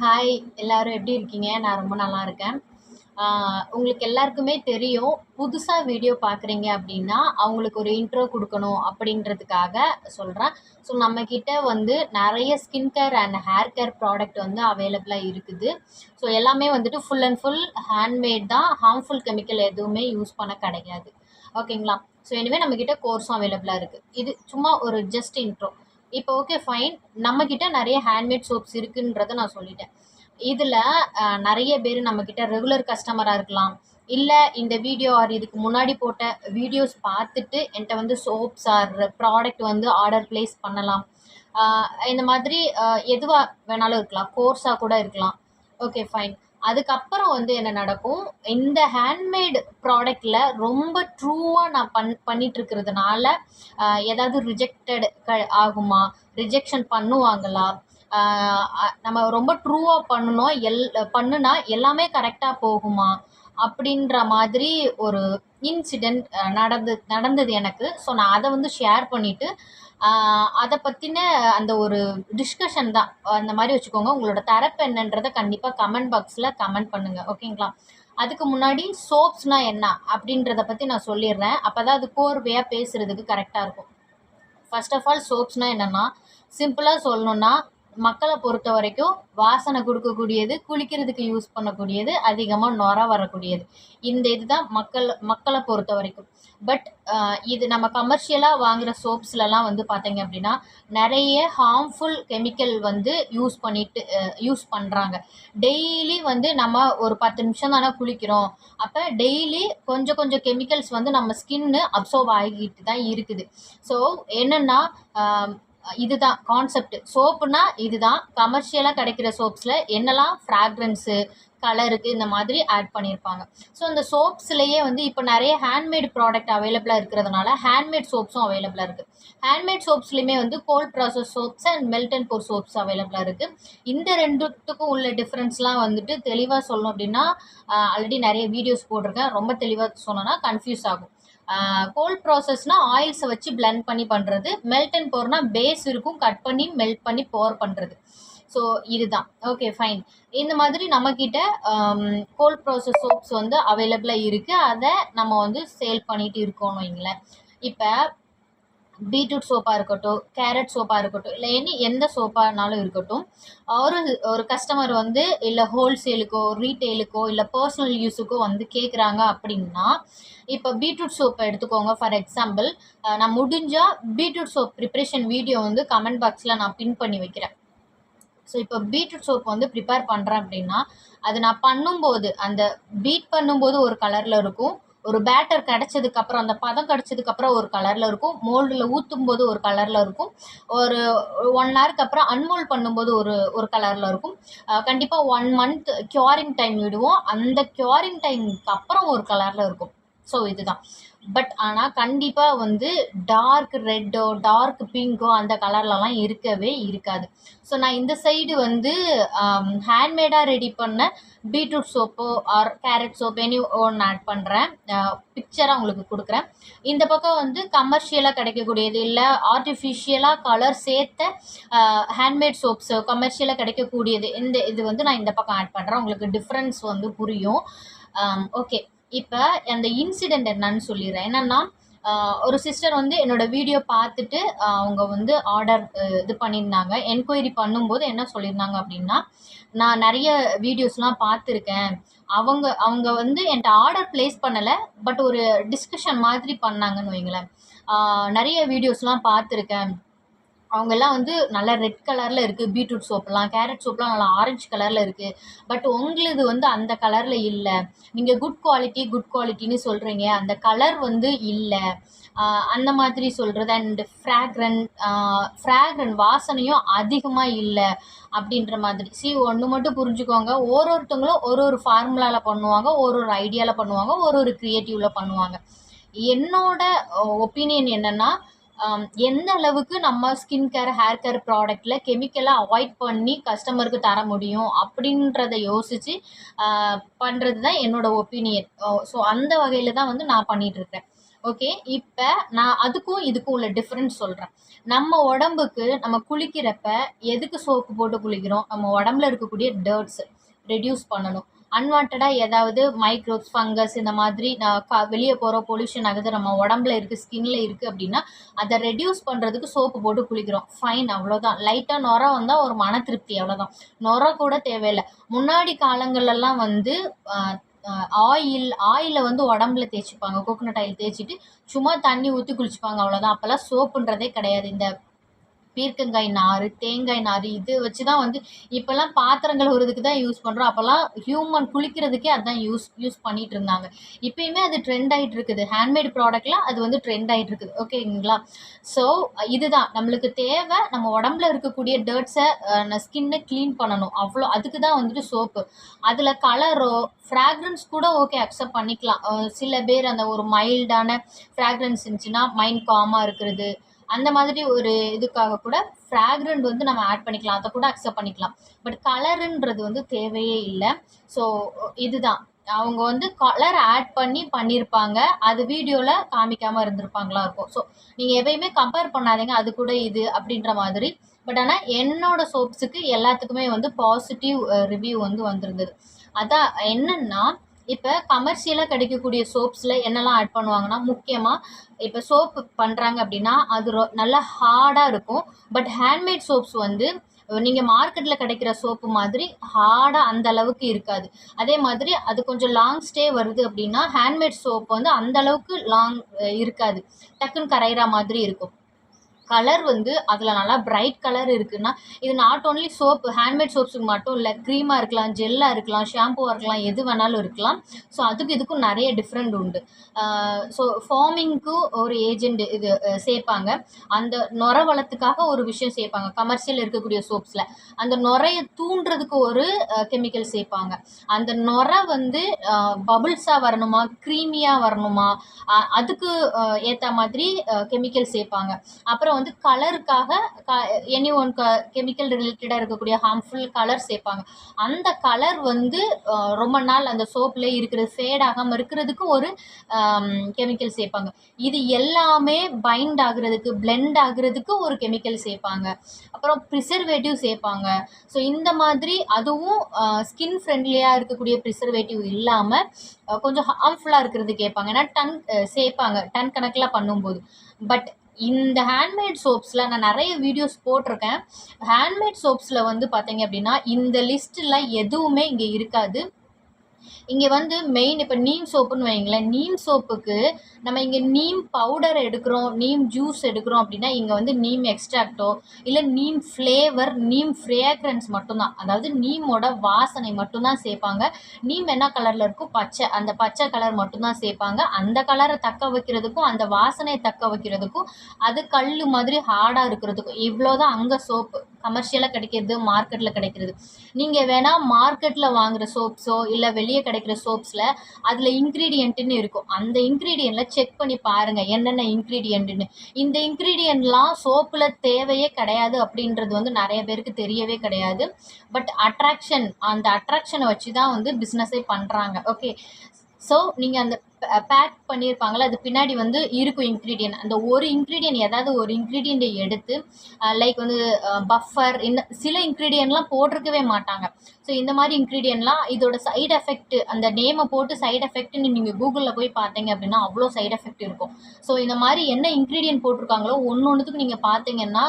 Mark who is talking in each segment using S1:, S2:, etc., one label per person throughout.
S1: Hi எல்லாரும் எப்படி இருக்கீங்க? நான் ரொம்ப நல்லா இருக்கேன். உங்களுக்கு எல்லாருக்குமே தெரியும் புதுசாக வீடியோ பார்க்குறீங்க அப்படின்னா அவங்களுக்கு ஒரு இன்ட்ரோ கொடுக்கணும் அப்படின்றதுக்காக சொல்கிறேன் ஸோ நம்மக்கிட்ட வந்து நிறைய skin care and hair care product வந்து அவைலபிளாக இருக்குது. ஸோ எல்லாமே வந்துட்டு ஃபுல் அண்ட் ஃபுல் ஹேண்ட்மேட் தான். ஹார்ம்ஃபுல் கெமிக்கல் எதுவுமே யூஸ் பண்ண கிடையாது. ஓகேங்களா ஸோ இனிமேல் நம்மக்கிட்ட கோர்ஸும் அவைலபிளாக இருக்குது இது சும்மா ஒரு ஜஸ்ட் இன்ட்ரோ இப்போ ஓகே ஃபைன் நம்மக்கிட்ட நிறைய ஹேண்ட்மேட் சோப்ஸ் இருக்குன்றதை நான் சொல்லிட்டேன். இதில் நிறைய பேர் நம்மக்கிட்ட ரெகுலர் கஸ்டமராக இருக்கலாம். இல்லை இந்த வீடியோ ஆர் இதுக்கு முன்னாடி போட்ட வீடியோஸ் பார்த்துட்டு என்கிட்ட வந்து சோப்ஸ் ஆர் ப்ராடக்ட் வந்து ஆர்டர் ப்ளேஸ் பண்ணலாம். இந்த மாதிரி எதுவாக வேணாலும் இருக்கலாம். கோர்ஸாக கூட இருக்கலாம். ஓகே ஃபைன் அதுக்கப்புறம் வந்து என்ன நடக்கும்? இந்த ஹேண்ட்மேடு ப்ராடக்டில் ரொம்ப ட்ரூவாக நான் பண் பண்ணிட்டு இருக்கிறதுனால ஏதாவது ரிஜெக்டட் க ஆகுமா? ரிஜெக்ஷன் பண்ணுவாங்களா? நம்ம ரொம்ப ட்ரூவாக பண்ணணும் எல் பண்ணுனா எல்லாமே கரெக்டாக போகுமா? அப்படின்ற மாதிரி ஒரு இன்சிடெண்ட் நடந்து நடந்தது எனக்கு. ஸோ நான் அதை வந்து ஷேர் பண்ணிவிட்டு அதை பற்றின அந்த ஒரு டிஸ்கஷன் தான். அந்த மாதிரி வச்சுக்கோங்க. உங்களோட தரப்பு என்னன்றதை கண்டிப்பாக கமெண்ட் பாக்ஸில் கமெண்ட் பண்ணுங்கள் ஓகேங்களா அதுக்கு முன்னாடி சோப்ஸ்னால் என்ன அப்படின்றத பற்றி நான் சொல்லிடுறேன். அப்போ தான் அது கோர்வையாக பேசுகிறதுக்கு கரெக்டாக இருக்கும். ஃபர்ஸ்ட் ஆஃப் ஆல் சோப்ஸ்னால் என்னென்னா சிம்பிளாக சொல்லணுன்னா மக்களை பொறுத்த வரைக்கும் வாசனை கொடுக்கக்கூடியது குளிக்கிறதுக்கு யூஸ் பண்ணக்கூடியது அதிகமாக நொர வரக்கூடியது. இந்த இதுதான் மக்கள் மக்களை பொறுத்த வரைக்கும். பட் இது நம்ம கமர்ஷியலாக வாங்குகிற சோப்ஸ்லலாம் வந்து பார்த்தீங்க அப்படின்னா நிறைய ஹார்ம்ஃபுல் கெமிக்கல் வந்து யூஸ் பண்ணிட்டு யூஸ் பண்ணுறாங்க டெய்லி வந்து நம்ம ஒரு பத்து நிமிஷம் தானே குளிக்கிறோம். அப்போ டெய்லி கொஞ்சம் கொஞ்சம் கெமிக்கல்ஸ் வந்து நம்ம ஸ்கின்னு அப்சர்வ் ஆகிட்டு தான் இருக்குது. ஸோ என்னென்னா இதுதான் கான்செப்ட் சோப்புனா இதுதான். கமர்ஷியலாக கிடைக்கிற சோப்ஸில் என்னெல்லாம் ஃப்ராக்ரன்ஸு கலருக்கு இந்த மாதிரி ஆட் பண்ணியிருப்பாங்க. ஸோ இந்த சோப்ஸ்லேயே வந்து இப்போ நிறைய ஹேண்ட்மேட் ப்ராடக்ட் அவைலபிளாக இருக்கிறதுனால ஹேண்ட்மேட் சோப்ஸும் அவைலபிளாக இருக்குது ஹேண்ட்மேட் சோப்ஸ்லேயுமே வந்து cold process soaps and melt and pour soaps அவைலபிளாக இருக்குது இந்த ரெண்டுத்துக்கும் உள்ள டிஃப்ரென்ஸ்லாம் வந்துட்டு தெளிவாக சொல்லணும் அப்படின்னா ஆல்ரெடி நிறைய வீடியோஸ் போட்டிருக்கேன். ரொம்ப தெளிவாக சொன்னோன்னா கன்ஃபியூஸ் ஆகும். கோல்ட் ப்ராசஸ்னால் ஆயில்ஸை வச்சு பிளெண்ட் பண்ணி பண்ணுறது மெல்ட் அண்ட் போர்னால் பேஸ் இருக்கும் கட் பண்ணி மெல்ட் பண்ணி போர் பண்ணுறது ஸோ இதுதான். ஓகே ஃபைன் இந்த மாதிரி நம்மக்கிட்ட கோல்ட் ப்ராசஸ் சோப்ஸ் வந்து அவைலபிளாக இருக்குது அதை நம்ம வந்து சேல் பண்ணிட்டு இருக்கோம்னு வைங்களேன். இப்போ பீட்ரூட் சோப்பாக இருக்கட்டும் கேரட் சோப்பாக இருக்கட்டும் இல்லை எனி எந்த சோப்பானாலும் இருக்கட்டும் ஒரு ஒரு கஸ்டமர் வந்து இல்லை ஹோல்சேலுக்கோ ரீட்டெயிலுக்கோ இல்லை பர்சனல் யூஸுக்கோ வந்து கேட்குறாங்க அப்படின்னா இப்போ பீட்ரூட் சோப்பை எடுத்துக்கோங்க ஃபார் எக்ஸாம்பிள் நான் முடிஞ்சால் பீட்ரூட் சோப் ப்ரிப்ரேஷன் வீடியோ வந்து கமெண்ட் பாக்ஸில் நான் பின் பண்ணி வைக்கிறேன். ஸோ இப்போ பீட்ரூட் சோப் வந்து ப்ரிப்பேர் பண்ணுறேன் அப்படின்னா அது நான் பண்ணும்போது அந்த பீட் பண்ணும்போது ஒரு கலரில் இருக்கும். ஒரு பேட்டர் கிடச்சதுக்கப்புறம் அந்த பதம் கிடச்சதுக்கப்புறம் ஒரு கலரில் இருக்கும். மோல்டில் ஊற்றும் போது ஒரு கலரில் இருக்கும். ஒரு ஒன் ஹவருக்கு அப்புறம் அன்மோல் பண்ணும்போது ஒரு ஒரு கலரில் இருக்கும். கண்டிப்பாக ஒன் மந்த் க்யூரிங் டைம் விடுவோம். அந்த க்யூரிங் டைமுக்கு அப்புறம் ஒரு கலரில் இருக்கும். ஸோ இதுதான். பட் ஆனால் கண்டிப்பாக வந்து டார்க் ரெட்டோ டார்க் பிங்கோ அந்த கலர்லலாம் இருக்கவே இருக்காது. ஸோ நான் இந்த சைடு வந்து um, ஹேண்ட்மேடாக ரெடி பண்ண பீட்ரூட் சோப்போ ஆர் கேரட் சோப் எனி ஒன்று ஆட் பண்ணுறேன் பிக்சராக உங்களுக்கு கொடுக்குறேன். இந்த பக்கம் வந்து கமர்ஷியலாக கிடைக்கக்கூடியது இல்லை ஆர்டிஃபிஷியலாக கலர் சேர்த்த ஹேண்ட்மேட் சோப்ஸ் கமர்ஷியலாக கிடைக்கக்கூடியது. இந்த இது வந்து நான் இந்த பக்கம் ஆட் பண்ணுறேன் உங்களுக்கு டிஃப்ரென்ஸ் வந்து புரியும். Um, ஓகே இப்போ அந்த இன்சிடெண்ட் என்னன்னு சொல்லிடுறேன். என்னென்னா ஒரு சிஸ்டர் வந்து என்னோட வீடியோ பார்த்துட்டு அவங்க வந்து ஆர்டர் இது பண்ணியிருந்தாங்க. என்கொயரி பண்ணும்போது என்ன சொல்லியிருந்தாங்க அப்படின்னா நான் நிறைய வீடியோஸ்லாம் பார்த்துருக்கேன். அவங்க அவங்க வந்து என்கிட்ட ஆர்டர் ப்ளேஸ் பண்ணலை பட் ஒரு டிஸ்கஷன் மாதிரி பண்ணாங்கன்னு வைங்களேன். நிறைய வீடியோஸ்லாம் பார்த்துருக்கேன். அவங்கெல்லாம் வந்து நல்லா ரெட் கலரில் இருக்குது பீட்ரூட் சோப்லாம் கேரட் சோப்லாம் நல்லா ஆரஞ்சு கலரில் இருக்குது பட் உங்களுது வந்து அந்த கலரில் இல்லை. நீங்கள் குட் குவாலிட்டி குட் குவாலிட்டின்னு சொல்கிறீங்க அந்த கலர் வந்து இல்லை. அந்த மாதிரி சொல்கிறது அண்ட் ஃப்ராக்ரன் ஃப்ராக்ரன் வாசனையும் அதிகமாக இல்லை அப்படின்ற மாதிரி. சி ஒன்று மட்டும் புரிஞ்சுக்கோங்க. ஒரு ஒருத்தவங்களும் ஒரு ஒரு ஃபார்முலாவில் பண்ணுவாங்க. ஒரு ஒரு ஐடியாவில் பண்ணுவாங்க. ஒரு ஒரு க்ரியேட்டிவில் பண்ணுவாங்க. என்னோட ஒப்பீனியன் என்னென்னா எந்த அளவுக்கு நம்ம ஸ்கின் கேர் ஹேர் கேர் ப்ராடக்டில் கெமிக்கலை அவாய்ட் பண்ணி கஸ்டமருக்கு தர முடியும் அப்படின்றத யோசித்து பண்ணுறது தான் என்னோட ஒப்பீனியன் ஸோ அந்த வகையில் தான் வந்து நான் பண்ணிகிட்ருக்கேன் ஓகே இப்போ நான் அதுக்கும் இதுக்கும் உள்ள டிஃப்ரென்ஸ் சொல்கிறேன் நம்ம உடம்புக்கு நம்ம குளிக்கிறப்ப எதுக்கு சோப்பு போட்டு குளிக்கிறோம்? நம்ம உடம்புல இருக்கக்கூடிய டர்ட்ஸ் ரெடியூஸ் பண்ணணும். அன்வான்டாக ஏதாவது மைக்ரோப்ஸ் ஃபங்கஸ் இந்த மாதிரி நான் க வெளியே போகிற பொல்யூஷன் ஆகுது நம்ம உடம்புல இருக்குது ஸ்கின்ல இருக்குது அப்படின்னா அதை ரெடியூஸ் பண்ணுறதுக்கு சோப்பு போட்டு குளிக்கிறோம். ஃபைன் அவ்வளோதான் லைட்டாக நுர வந்தால் ஒரு மன திருப்தி அவ்வளோதான் நுர கூட தேவையில்லை. முன்னாடி காலங்கள்லாம் வந்து ஆயில் ஆயிலை வந்து உடம்புல தேய்ச்சிப்பாங்க. கோகோனட் ஆயில் தேய்ச்சிட்டு சும்மா தண்ணி ஊற்றி குளிச்சுப்பாங்க அவ்வளோதான் அப்போல்லாம் சோப்புன்றதே கிடையாது. இந்த பீர்க்கங்காய் நார் தேங்காய் நார் இது வச்சு தான் வந்து இப்போல்லாம் பாத்திரங்கள் உறதுக்கு தான் யூஸ் பண்ணுறோம் அப்போல்லாம் ஹியூமன் குளிக்கிறதுக்கே அதான் யூஸ் யூஸ் பண்ணிகிட்டு இருந்தாங்க. இப்போயுமே அது ட்ரெண்ட் ஆகிட்டு இருக்குது. ஹேண்ட்மேட் ப்ராடக்ட்லாம் அது வந்து ட்ரெண்ட் ஆகிட்டு இருக்குது. ஓகேங்களா ஸோ இதுதான். நம்மளுக்கு தேவை நம்ம உடம்புல இருக்கக்கூடிய டர்ட்ஸை ஸ்கின்னை க்ளீன் பண்ணணும். அவ்வளோ அதுக்கு தான் வந்துட்டு சோப்பு அதில் கலரோ ஃப்ராக்ரன்ஸ் கூட ஓகே அக்செப்ட் பண்ணிக்கலாம். சில பேர் அந்த ஒரு மைல்டான ஃப்ராக்ரன்ஸ் இருந்துச்சுன்னா மைண்ட் காமாக இருக்கிறது. அந்த மாதிரி ஒரு இதுக்காக கூட ஃப்ராக்ரண்ட் வந்து நம்ம ஆட் பண்ணிக்கலாம். அதை கூட அக்செப்ட் பண்ணிக்கலாம். பட் கலருன்றது வந்து தேவையே இல்லை. ஸோ இதுதான். அவங்க வந்து கலர் ஆட் பண்ணி பண்ணியிருப்பாங்க அது வீடியோவில் காமிக்காமல் இருந்திருப்பாங்களா இருக்கும். ஸோ நீங்கள் எதையுமே கம்பேர் பண்ணாதீங்க. அது கூட இது அப்படின்ற மாதிரி. பட் ஆனால் என்னோடய சோப்ஸுக்கு எல்லாத்துக்குமே வந்து பாசிட்டிவ் ரிவ்யூ வந்து வந்திருந்தது. அதான் என்னென்னா இப்போ கமர்ஷியலாக கிடைக்கக்கூடிய சோப்ஸில் என்னெல்லாம் ஆட் பண்ணுவாங்கன்னா முக்கியமாக இப்போ சோப்பு பண்ணுறாங்க அப்படின்னா அது ரொ நல்லா ஹார்டாக இருக்கும். பட் ஹேண்ட்மேட் சோப்ஸ் வந்து நீங்கள் மார்க்கெட்டில் கிடைக்கிற சோப்பு மாதிரி ஹார்டாக அந்த அளவுக்கு இருக்காது. அதே மாதிரி அது கொஞ்சம் லாங் ஸ்டே வருது அப்படின்னா ஹேண்ட்மேட் சோப் வந்து அந்த அளவுக்கு லாங் இருக்காது. டக்குன்னு கரையிற மாதிரி இருக்கும். கலர் வந்து அதில் நல்லா பிரைட் கலர் இருக்குன்னா இது நாட் ஓன்லி சோப்பு ஹேண்ட்மேட் சோப்ஸுக்கு மட்டும் இல்லை க்ரீமாக இருக்கலாம் ஜெல்லாக இருக்கலாம் ஷாம்புவாக இருக்கலாம் எது வேணாலும் இருக்கலாம். ஸோ அதுக்கு இதுக்கும் நிறைய டிஃப்ரெண்ட் உண்டு. ஸோ ஃபார்மிங்க்கும் ஒரு ஏஜெண்ட் இது சேர்ப்பாங்க. அந்த நுர வளத்துக்காக ஒரு விஷயம் சேர்ப்பாங்க. கமர்ஷியல் இருக்கக்கூடிய சோப்ஸில் அந்த நுரையை தூண்டுறதுக்கு ஒரு கெமிக்கல் சேர்ப்பாங்க. அந்த நுர வந்து பபுள்ஸாக வரணுமா க்ரீமியாக வரணுமா அதுக்கு ஏற்ற மாதிரி கெமிக்கல் சேர்ப்பாங்க. அப்புறம் வந்து கலருக்காக க எனி ஒன் க கெமிக்கல் ரிலேட்டடாக இருக்கக்கூடிய ஹார்ம்ஃபுல் கலர் சேர்ப்பாங்க. அந்த கலர் வந்து ரொம்ப நாள் அந்த சோப்பில் இருக்கிறது ஃபேட் ஆகாமல் இருக்கிறதுக்கு ஒரு கெமிக்கல் சேர்ப்பாங்க. இது எல்லாமே பைண்ட் ஆகுறதுக்கு பிளெண்ட் ஆகுறதுக்கு ஒரு கெமிக்கல் சேர்ப்பாங்க. அப்புறம் ப்ரிசர்வேட்டிவ் சேர்ப்பாங்க. ஸோ இந்த மாதிரி அதுவும் ஸ்கின் ஃப்ரெண்ட்லியாக இருக்கக்கூடிய ப்ரிசர்வேட்டிவ் இல்லாமல் கொஞ்சம் ஹார்ம்ஃபுல்லாக இருக்கிறது கேட்பாங்க. ஏன்னா டன் சேர்ப்பாங்க. டன் கணக்கில் பண்ணும்போது. பட் இந்த ஹேண்ட்மேட் சோப்ஸில் நான் நிறைய வீடியோஸ் போட்டிருக்கேன். ஹேண்ட்மேட் சோப்ஸில் வந்து பார்த்தீங்க அப்படின்னா இந்த லிஸ்ட்டில் எதுவுமே இங்கே இருக்காது. இங்கே வந்து மெயின் இப்போ நீம் சோப்புன்னு வைங்களேன் நீம் சோப்புக்கு நம்ம இங்கே நீம் பவுடர் எடுக்கிறோம் நீம் ஜூஸ் எடுக்கிறோம் அப்படின்னா இங்கே வந்து நீம் எக்ஸ்ட்ராக்டோ இல்லை நீம் ஃப்ளேவர் நீம் ஃப்ரேக்ரன்ஸ் மட்டும்தான். அதாவது நீமோட வாசனை மட்டும்தான் சேர்ப்பாங்க. நீம் என்ன கலரில் இருக்கும் பச்சை அந்த பச்சை கலர் மட்டும்தான் சேர்ப்பாங்க. அந்த கலரை தக்க வைக்கிறதுக்கும் அந்த வாசனையை தக்க வைக்கிறதுக்கும் அது கல் மாதிரி ஹார்டாக இருக்கிறதுக்கும் இவ்வளோ தான் அங்கே சோப்பு கமர்ஷியலாக கிடைக்கிறது மார்க்கெட்டில் கிடைக்கிறது. நீங்கள் வேணால் மார்க்கெட்டில் வாங்குகிற சோப்ஸோ இல்லை வெளியே கிடைக்கிற சோப்ஸில் அதில் இன்க்ரீடியண்ட்டுன்னு இருக்கும். அந்த இன்க்ரீடியண்ட்டில் செக் பண்ணி பாருங்கள் என்னென்ன இன்க்ரீடியண்ட்டுன்னு இந்த இன்க்ரீடியண்ட்லாம் சோப்பில் தேவையே கிடையாது அப்படின்றது வந்து நிறைய பேருக்கு தெரியவே கிடையாது. பட் அட்ராக்ஷன் அந்த அட்ராக்ஷனை வச்சு தான் வந்து பிஸ்னஸே பண்ணுறாங்க ஓகே ஸோ நீங்கள் அந்த பேக் பண்ணியிருப்பாங்களே அது பின்னாடி வந்து இருக்கும் இன்க்ரீடியன்ட் அந்த ஒரு இன்க்ரீடியன்ட் ஏதாவது ஒரு இன்க்ரீடியண்ட்டை எடுத்து லைக் வந்து பஃபர் இந்த சில இன்க்ரீடியன்ட்லாம் போட்டிருக்கவே மாட்டாங்க. ஸோ இந்த மாதிரி இன்க்ரீடியன்ட்லாம் இதோட சைடு எஃபெக்ட் அந்த நேமை போட்டு சைடு எஃபெக்ட்னு நீங்கள் கூகுளில் போய் பார்த்தீங்க அப்படின்னா அவ்வளோ சைடு எஃபெக்ட் இருக்கும். ஸோ இந்த மாதிரி என்ன இன்க்ரீடியன்ட் போட்டிருக்காங்களோ ஒன்று ஒன்றுத்துக்கு நீங்கள் பார்த்தீங்கன்னா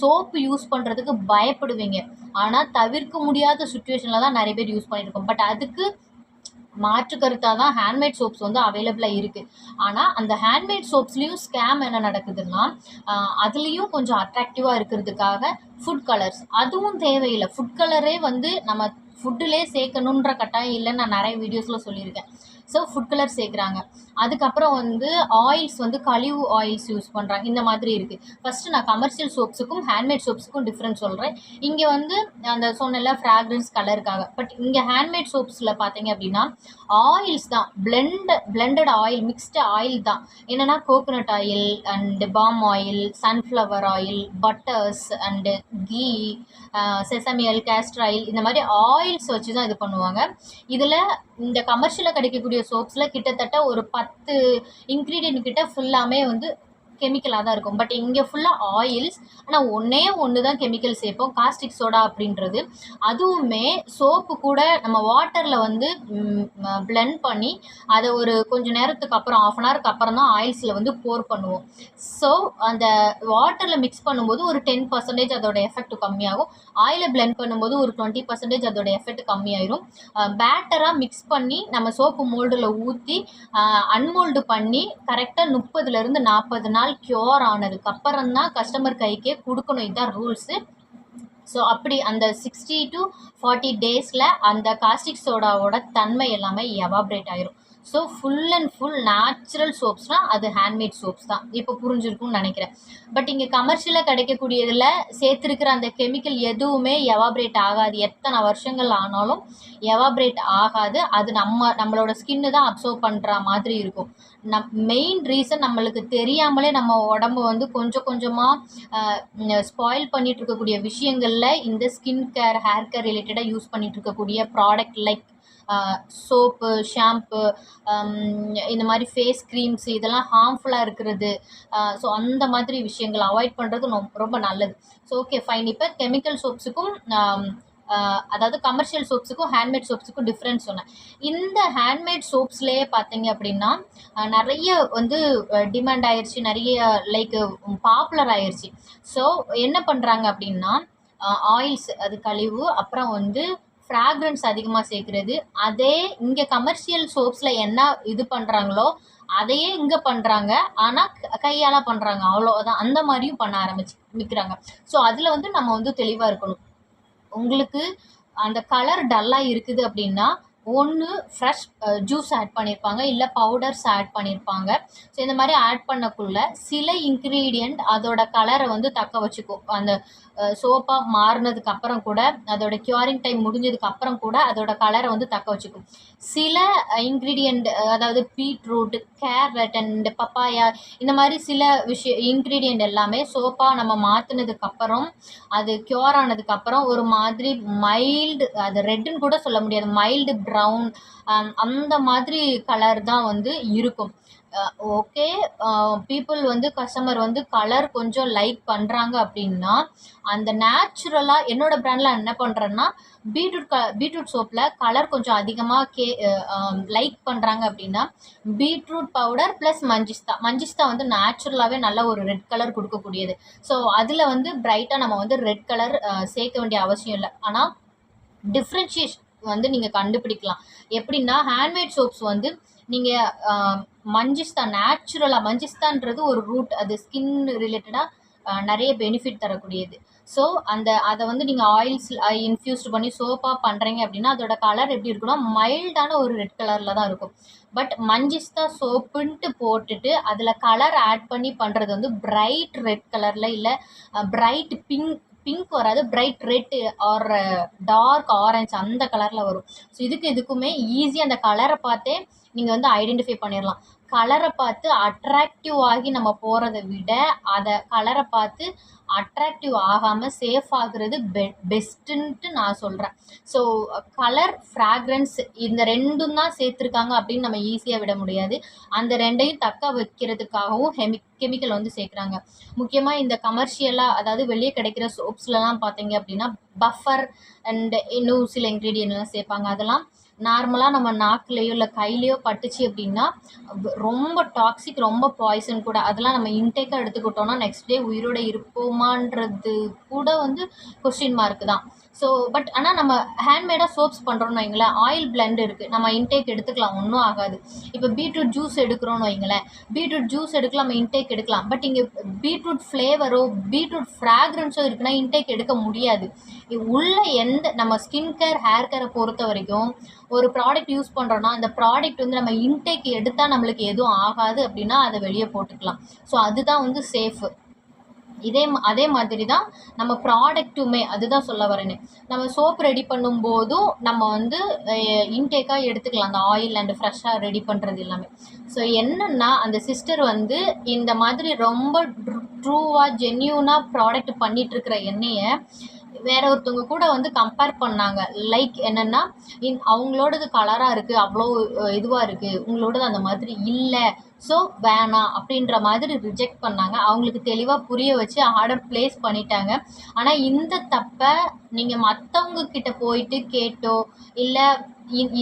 S1: சோப்பு யூஸ் பண்ணுறதுக்கு பயப்படுவீங்க. ஆனால் தவிர்க்க முடியாத சுச்சுவேஷனில் தான் நிறைய பேர் யூஸ் பண்ணியிருக்கோம் பட் அதுக்கு மாற்று கருத்தாக தான் ஹேண்ட்மேட் சோப்ஸ் வந்து அவைலபிளாக இருக்குது ஆனால் அந்த ஹேண்ட்மேட் சோப்ஸ்லேயும் ஸ்கேம் என்ன நடக்குதுன்னா அதுலேயும் கொஞ்சம் அட்ராக்டிவாக இருக்கிறதுக்காக ஃபுட் கலர்ஸ் அதுவும் தேவையில்லை. ஃபுட் கலரே வந்து நம்ம ஃபுட்டுலே சேர்க்கணுன்ற கட்டாயம் இல்லைன்னு நான் நிறைய வீடியோஸில் சொல்லியிருக்கேன். ஸோ ஃபுட் கலர் சேர்க்குறாங்க. அதுக்கப்புறம் வந்து ஆயில்ஸ் வந்து கழிவு ஆயில்ஸ் யூஸ் பண்ணுறாங்க இந்த மாதிரி இருக்குது ஃபஸ்ட்டு நான் கமர்ஷியல் சோப்ஸுக்கும் ஹேண்ட்மேட் சோப்ஸுக்கும் டிஃப்ரெண்ட் சொல்கிறேன் இங்கே வந்து அந்த சொன்னல ஃப்ராக்ரன்ஸ் கலருக்காக பட் இங்கே ஹேண்ட்மேட் சோப்ஸில் பார்த்தீங்க அப்படின்னா ஆயில்ஸ் தான். Blend blended oil mixed oil தான். என்னென்னா coconut oil and palm oil sunflower oil butters and ghee sesame oil castor oil இந்த மாதிரி ஆயில்ஸ் வச்சு தான் இது பண்ணுவாங்க. இதில் இந்த கமர்ஷியலில் கிடைக்கக்கூடிய கிடைக்கக்கூடிய சோப்ஸில் கிட்டத்தட்ட ஒரு பத்து இன்க்ரீடியன்ட் கிட்ட ஃபுல்லாமே வந்து கெமிக்கலாக தான் இருக்கும். பட் இங்கே ஃபுல்லாக ஆயில்ஸ் ஆனால் ஒன்றே ஒன்று தான் கெமிக்கல் சேர்ப்போம். காஸ்டிக் சோடா அப்படின்றது. அதுவுமே சோப்பு கூட நம்ம வாட்டரில் வந்து பிளெண்ட் பண்ணி அதை ஒரு கொஞ்சம் நேரத்துக்கு அப்புறம் ஆஃப் அன் ஹவருக்கு அப்புறம் தான் ஆயில்ஸில் வந்து போர் பண்ணுவோம். ஸோ அந்த வாட்டரில் மிக்ஸ் பண்ணும்போது ஒரு டென் பர்சன்டேஜ் அதோட எஃபெக்ட் கம்மியாகும். ஆயிலை பிளெண்ட் பண்ணும்போது ஒரு டுவெண்ட்டி பர்சன்டேஜ் அதோட எஃபெக்ட் கம்மியாயிரும். பேட்டராக மிக்ஸ் பண்ணி நம்ம சோப்பு மோல்டில் ஊற்றி அன்மோல்டு பண்ணி கரெக்டாக முப்பதுலேருந்து நாற்பது நாள் க்யூர் ஆனதுக்கு அப்புறம் தான் கஸ்டமர் கைக்கே கொடுக்கணும். இதுதான் ரூல்ஸு ஸோ அப்படி அந்த சிக்ஸ்டி டு ஃபார்ட்டி டேஸில் அந்த காஸ்டிக் சோடாவோட தன்மை எல்லாமே எவாப்ரேட் ஆயிரும். So full and full natural சோப்ஸ்னால் அது ஹேண்ட்மேட் சோப்ஸ் தான். இப்போ புரிஞ்சிருக்கும்னு நினைக்கிறேன். பட் இங்கே கமர்ஷியலாக கிடைக்கக்கூடியதில் சேர்த்துருக்கிற அந்த கெமிக்கல் எதுவுமே எவாப்ரேட் ஆகாது. எத்தனை வருஷங்கள் ஆனாலும் எவாப்ரேட் ஆகாது. அது நம்ம நம்மளோட ஸ்கின்னு தான் அப்சர்வ் பண்ணுற மாதிரி இருக்கும். நம் மெயின் ரீசன் நம்மளுக்கு தெரியாமலே நம்ம உடம்பு வந்து கொஞ்சம் கொஞ்சமாக ஸ்பாயில் பண்ணிகிட்டு இருக்கக்கூடிய விஷயங்களில் இந்த ஸ்கின் கேர் ஹேர் கேர் ரிலேட்டடாக யூஸ் பண்ணிகிட்டு இருக்கக்கூடிய ப்ராடக்ட் லைக் சோப்பு ஷாம்பு இந்த மாதிரி ஃபேஸ் க்ரீம்ஸ் இதெல்லாம் ஹார்ம்ஃபுல்லாக இருக்கிறது. ஸோ அந்த மாதிரி விஷயங்கள் அவாய்ட் பண்ணுறது ரொம்ப ரொம்ப நல்லது. ஸோ ஓகே ஃபைன் இப்போ கெமிக்கல் சோப்ஸுக்கும் அதாவது கமர்ஷியல் சோப்ஸுக்கும் ஹேண்ட்மேட் சோப்ஸுக்கும் டிஃப்ரென்ஸ் சொன்னேன். இந்த ஹேண்ட்மேட் சோப்ஸ்லேயே பார்த்தீங்க அப்படின்னா நிறைய வந்து டிமாண்ட் ஆயிடுச்சு நிறைய லைக் பாப்புலர் ஆயிடுச்சு ஸோ என்ன பண்ணுறாங்க அப்படின்னா ஆயில்ஸ் அது கழிவு அப்புறம் வந்து ஃப்ராக்ரன்ஸ் அதிகமாக சேர்க்குறது. அதே இங்கே கமர்ஷியல் சோப்ஸில் என்ன இது பண்ணுறாங்களோ அதையே இங்கே பண்ணுறாங்க ஆனால் கையால் பண்ணுறாங்க அவ்வளோதான் அந்த மாதிரியும் பண்ண ஆரம்பிச்சு விற்கிறாங்க ஸோ அதில் வந்து நம்ம வந்து தெளிவாக இருக்கணும். உங்களுக்கு அந்த கலர் டல்லாக இருக்குது அப்படின்னா ஒன்று ஃப்ரெஷ் ஜூஸ் ஆட் பண்ணியிருப்பாங்க இல்லை பவுடர்ஸ் ஆட் பண்ணியிருப்பாங்க ஸோ இந்த மாதிரி ஆட் பண்ணக்குள்ள சில இன்க்ரீடியண்ட் அதோட கலரை வந்து தக்க வச்சுக்கும் அந்த சோப்பாக மாறினதுக்கு அப்புறம் கூட அதோட க்யூரிங் டைம் முடிஞ்சதுக்கு அப்புறம் கூட அதோட கலரை வந்து தக்க வச்சுக்கும். சில இன்க்ரீடியண்ட் அதாவது பீட்ரூட் கேரட் அண்ட் பப்பாயா இந்த மாதிரி சில விஷய இன்க்ரீடியண்ட் எல்லாமே சோப்பாக நம்ம மாற்றினதுக்கு அப்புறம் அது க்யூர் ஆனதுக்கு அப்புறம் ஒரு மாதிரி மைல்டு அது ரெட்டுன்னு கூட சொல்ல முடியாது மைல்டு ப்ரௌன் um, அந்த மாதிரி கலர் தான் வந்து இருக்கும். Uh, ஓகே பீப்புள் uh, வந்து கஸ்டமர் வந்து கலர் கொஞ்சம் லைக் பண்ணுறாங்க அப்படின்னா அந்த நேச்சுரலாக என்னோடய ப்ராண்டில் என்ன பண்ணுறேன்னா பீட்ரூட் க பீட்ரூட் சோப்பில் கலர் கொஞ்சம் அதிகமாக கே uh, um, லைக் பண்ணுறாங்க அப்படின்னா beetroot powder plus manjistha manjistha வந்து நேச்சுரலாகவே நல்ல ஒரு ரெட் கலர் கொடுக்கக்கூடியது. ஸோ அதில் வந்து ப்ரைட்டாக நம்ம வந்து ரெட் கலர் சேர்க்க வேண்டிய அவசியம் இல்லை. ஆனால் டிஃப்ரென்ஷியேஷன் வந்து நீங்கள் கண்டுபிடிக்கலாம். எப்படின்னா ஹேண்ட்மேட் சோப்ஸ் வந்து நீங்கள் மஞ்சிஸ்தா நேச்சுரலாக மஞ்சிஸ்தான்றது ஒரு ரூட் அது ஸ்கின் ரிலேட்டடாக நிறைய பெனிஃபிட் தரக்கூடியது. ஸோ அந்த அதை வந்து நீங்கள் ஆயில்ஸ் இன்ஃப்யூஸ்டு பண்ணி சோப்பாக பண்ணுறீங்க அப்படின்னா அதோட கலர் எப்படி இருக்குன்னா மைல்டான ஒரு ரெட் கலரில் தான் இருக்கும். பட் மஞ்சிஸ்தா சோப்புன்ட்டு போட்டுட்டு அதில் கலர் ஆட் பண்ணி பண்ணுறது வந்து பிரைட் ரெட் கலரில் இல்லை பிரைட் பிங்க் பிங்க் வராது bright red or dark orange அந்த கலரில் வரும். ஸோ இதுக்கு இதுக்குமே ஈஸியாக அந்த கலரை பார்த்தே நீங்கள் வந்து ஐடென்டிஃபை பண்ணிடலாம் கலரை பார்த்து அட்ராக்டிவ் ஆகி நம்ம போகிறத விட அதை கலரை பார்த்து அட்ராக்டிவ் ஆகாமல் சேஃப் ஆகுறது பெ பெஸ்ட்டுன்ட்டு நான் சொல்கிறேன் ஸோ கலர் ஃப்ராக்ரன்ஸ் இந்த ரெண்டும் தான் சேர்த்துருக்காங்க அப்படின்னு நம்ம ஈஸியாக விட முடியாது. அந்த ரெண்டையும் தக்க வைக்கிறதுக்காகவும் ஹெமி கெமிக்கல் வந்து சேர்க்குறாங்க. முக்கியமாக இந்த கமர்ஷியலாக அதாவது வெளியே கிடைக்கிற சோப்ஸ்லலாம் பார்த்தீங்க அப்படின்னா பஃபர் அண்ட் இன்னும் சில இன்க்ரீடியன்ட்லாம் சேர்ப்பாங்க. அதெல்லாம் நார்மலாக நம்ம நாக்குலேயோ இல்லை கையிலையோ பட்டுச்சு அப்படின்னா ரொம்ப டாக்ஸிக் ரொம்ப பாய்சன் கூட. அதெல்லாம் நம்ம இன்டேக்காக எடுத்துக்கிட்டோம்னா நெக்ஸ்ட் டே உயிரோட இருப்போமான்றது கூட வந்து கொஸ்டின் மார்க் தான். ஸோ பட் ஆனால் நம்ம ஹேண்ட்மேடாக சோப்ஸ் பண்ணுறோன்னு வைங்களேன் ஆயில் பிளெண்ட் இருக்குது நம்ம இன்டேக் எடுத்துக்கலாம் ஒன்றும் ஆகாது. இப்போ பீட்ரூட் ஜூஸ் எடுக்கிறோன்னு வைங்களேன் பீட்ரூட் ஜூஸ் எடுக்கலாம் நம்ம இன்டேக் எடுக்கலாம். பட் இங்கே பீட்ரூட் ஃப்ளேவரோ பீட்ரூட் ஃப்ராக்ரன்ஸோ இருக்குன்னா இன்டேக் எடுக்க முடியாது. உள்ள எந்த நம்ம ஸ்கின் கேர் ஹேர் கேரை பொறுத்த வரைக்கும் ஒரு ப்ராடக்ட் யூஸ் பண்ணுறோன்னா அந்த ப்ராடக்ட் வந்து நம்ம இன்டேக் எடுத்தால் நம்மளுக்கு எதுவும் ஆகாது அப்படின்னா அதை வெளியே போட்டுக்கலாம். ஸோ அதுதான் வந்து சேஃபு இதே அதே மாதிரி தான் நம்ம ப்ராடக்ட்டுமே அதுதான் சொல்ல வரேன்னு நம்ம சோப் ரெடி பண்ணும்போதும் நம்ம வந்து இன்டேக்காக எடுத்துக்கலாம். அந்த ஆயில் அண்ட் ஃப்ரெஷ்ஷாக ரெடி பண்ணுறது எல்லாமே. ஸோ என்னென்னா அந்த சிஸ்டர் வந்து இந்த மாதிரி ரொம்ப ட்ரூவாக ஜென்யூனாக ப்ராடக்ட் பண்ணிகிட்ருக்கிற எண்ணெயை வேற ஒருத்தவங்க கூட வந்து கம்பேர் பண்ணாங்க. லைக் என்னென்னா இன் அவங்களோடது கலராக இருக்குது அவ்வளோ இதுவாக இருக்குது உங்களோடது அந்த மாதிரி இல்லை. ஸோ வேணாம் அப்படின்ற மாதிரி ரிஜெக்ட் பண்ணாங்க. அவங்களுக்கு தெளிவாக புரிய வச்சு ஆர்டர் ப்ளேஸ் பண்ணிட்டாங்க. ஆனால் இந்த தப்பை நீங்கள் மற்றவங்க கிட்ட போயிட்டு கேட்டோ இல்லை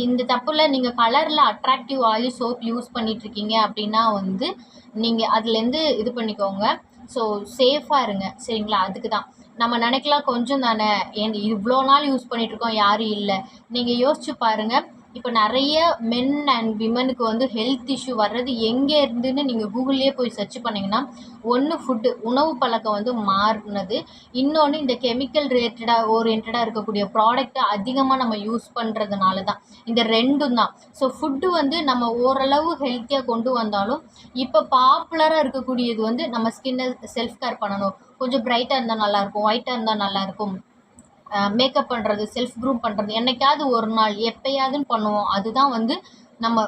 S1: இந்த தப்பில் நீங்கள் கலரில் அட்ராக்டிவ் ஆகி சோப் யூஸ் பண்ணிகிட்ருக்கீங்க அப்படின்னா வந்து நீங்கள் அதுலேருந்து இது பண்ணிக்கோங்க. ஸோ சேஃபாக இருங்க. சரிங்களா? அதுக்கு தான் நம்ம நினைக்கலாம் கொஞ்சம் தானே. ஏன் இவ்வளோ நாள் யூஸ் பண்ணிகிட்ருக்கோம் யாரும் இல்லை. நீங்கள் யோசிச்சு பாருங்கள் இப்போ நிறைய மென் அண்ட் விமனுக்கு வந்து ஹெல்த் இஷ்யூ வர்றது எங்கே இருந்துன்னு நீங்கள் கூகுள்லேயே போய் சர்ச் பண்ணிங்கன்னா ஒன்று ஃபுட்டு உணவு பழக்கம் வந்து மாறினது. இன்னொன்று இந்த கெமிக்கல் ரிலேட்டடாக ஓரியன்டாக இருக்கக்கூடிய ப்ராடக்ட்டை அதிகமாக நம்ம யூஸ் பண்ணுறதுனால தான் இந்த ரெண்டும் தான். ஸோ ஃபுட்டு வந்து நம்ம ஓரளவு ஹெல்த்தியாக கொண்டு வந்தாலும் இப்போ பாப்புலராக இருக்கக்கூடியது வந்து நம்ம ஸ்கின்னை செல்ஃப் கேர் பண்ணணும். கொஞ்சம் பிரைட்டாக இருந்தால் நல்லாயிருக்கும் ஒயிட்டாக இருந்தால் நல்லாயிருக்கும் மேக்கப் பண்ணுறது செல்ஃப் க்ரூம் பண்ணுறது என்னைக்காவது ஒரு நாள் எப்பயாவதுன்னு பண்ணுவோம். அதுதான் வந்து நம்ம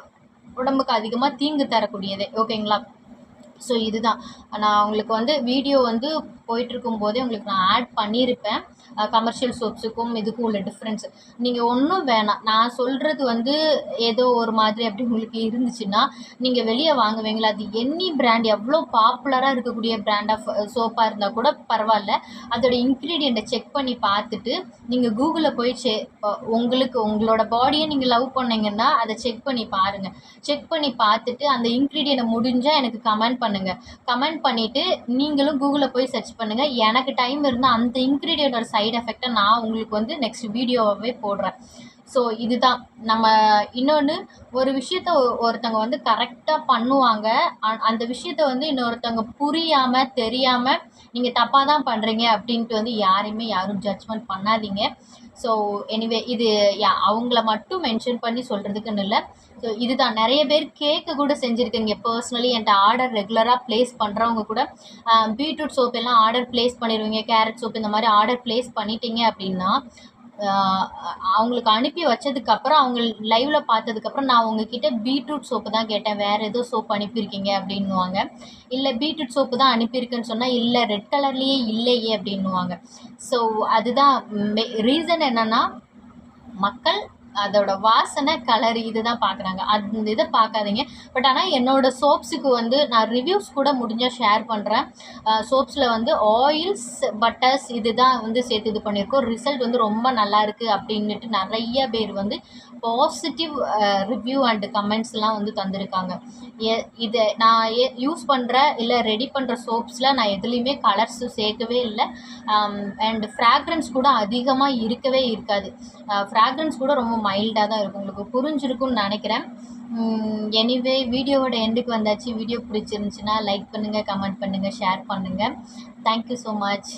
S1: உடம்புக்கு அதிகமாக தீங்கு தரக்கூடியது. ஓகேங்களா? ஸோ இதுதான். நான் உங்களுக்கு வந்து வீடியோ வந்து போயிட்டுருக்கும் போதே உங்களுக்கு நான் ஆட் பண்ணியிருப்பேன். கமர்ஷியல் சோப்ஸுக்கும் இதுக்கும் உள்ள டிஃப்ரென்ஸ் நீங்கள் ஒன்றும் வேணாம். நான் சொல்கிறது வந்து ஏதோ ஒரு மாதிரி அப்படி உங்களுக்கு இருந்துச்சுன்னா நீங்கள் வெளியே வாங்குவீங்களா? அது எனி பிராண்ட் எவ்வளோ பாப்புலராக இருக்கக்கூடிய பிராண்ட் ஆஃப் சோப்பாக இருந்தால் கூட பரவாயில்ல. அதோட இன்க்ரீடியண்ட்டை செக் பண்ணி பார்த்துட்டு நீங்கள் கூகுளில் போய் செ உங்களுக்கு உங்களோட பாடியை நீங்கள் லவ் பண்ணீங்கன்னா அதை செக் பண்ணி பாருங்கள் செக் பண்ணி பார்த்துட்டு அந்த இன்க்ரீடியண்ட்டை முடிஞ்சால் எனக்கு கமெண்ட் பண்ணுங்கள் கமெண்ட் பண்ணிவிட்டு நீங்களும் கூகுளில் போய் சர்ச் பண்ணுங்கள் எனக்கு டைம் இருந்தால் அந்த இன்க்ரீடியண்ட்டோட சைடு எஃபெக்டை நான் உங்களுக்கு வந்து நெக்ஸ்ட் வீடியோவாகவே போடுறேன். ஸோ இதுதான். நம்ம இன்னொன்று ஒரு விஷயத்த ஒருத்தவங்க வந்து கரெக்டாக பண்ணுவாங்க. அந்த விஷயத்த வந்து இன்னொருத்தவங்க புரியாமல் தெரியாமல் நீங்கள் தப்பாக தான் பண்ணுறீங்க அப்படின்ட்டு வந்து யாரையுமே யாரும் ஜட்ஜ்மெண்ட் பண்ணாதீங்க. ஸோ எனிவே இது யா அவங்கள மட்டும் மென்ஷன் பண்ணி சொல்கிறதுக்குன்னு இல்லை. ஸோ இதுதான். நிறைய பேர் கேக்கு கூட செஞ்சுருக்கீங்க. பர்சனலி என்கிட்ட ஆர்டர் ரெகுலராக ப்ளேஸ் பண்ணுறவங்க கூட. பீட்ரூட் சோப் எல்லாம் ஆர்டர் ப்ளேஸ் பண்ணிடுவீங்க. கேரட் சோப் இந்த மாதிரி ஆர்டர் ப்ளேஸ் பண்ணிட்டீங்க அப்படின்னா அவங்களுக்கு அனுப்பி வச்சதுக்கப்புறம் அவங்க லைவில் பார்த்ததுக்கப்புறம் நான் உங்ககிட்ட பீட்ரூட் சோப்பு தான் கேட்டேன். வேறு ஏதோ சோப்பு அனுப்பியிருக்கீங்க அப்படின்னுவாங்க. இல்லை பீட்ரூட் சோப்பு தான் அனுப்பியிருக்குன்னு சொன்னால் இல்லை ரெட் கலர்லேயே இல்லையே அப்படின்னுவாங்க. ஸோ அதுதான் ரீசன் என்னென்னா மக்கள் அதோட வாசனை கலர் இது தான் பார்க்குறாங்க அந்த இதை பார்க்காதீங்க. பட் ஆனால் என்னோடய சோப்ஸுக்கு வந்து நான் ரிவ்யூஸ் கூட முடிஞ்சால் ஷேர் பண்ணுறேன் சோப்ஸில் வந்து ஆயில்ஸ் பட்டர்ஸ் இது தான் வந்து சேர்த்து இது பண்ணியிருக்கோம். ரிசல்ட் வந்து ரொம்ப நல்லா இருக்குது அப்படின்னுட்டு நிறைய பேர் வந்து பாசிட்டிவ் ரிவ்யூ அண்டு கமெண்ட்ஸ்லாம் வந்து தந்திருக்காங்க. எ இதை நான் ஏ யூஸ் பண்ணுற இல்லை ரெடி பண்ணுற சோப்ஸில் நான் எதுலேயுமே கலர்ஸ் சேர்க்கவே இல்லை. அண்ட் ஃப்ராக்ரன்ஸ் கூட அதிகமாக இருக்கவே இருக்காது. ஃப்ராக்ரன்ஸ் கூட ரொம்ப மைல்டாக தான் இருக்கும். உங்களுக்கு புரிஞ்சிருக்கும்னு நினைக்கிறேன். எனிவே வீடியோவோட எண்டுக்கு வந்தாச்சு. வீடியோ பிடிச்சிருந்துச்சின்னா லைக் பண்ணுங்கள் கமெண்ட் பண்ணுங்கள் ஷேர் பண்ணுங்கள் தேங்க்யூ ஸோ மச்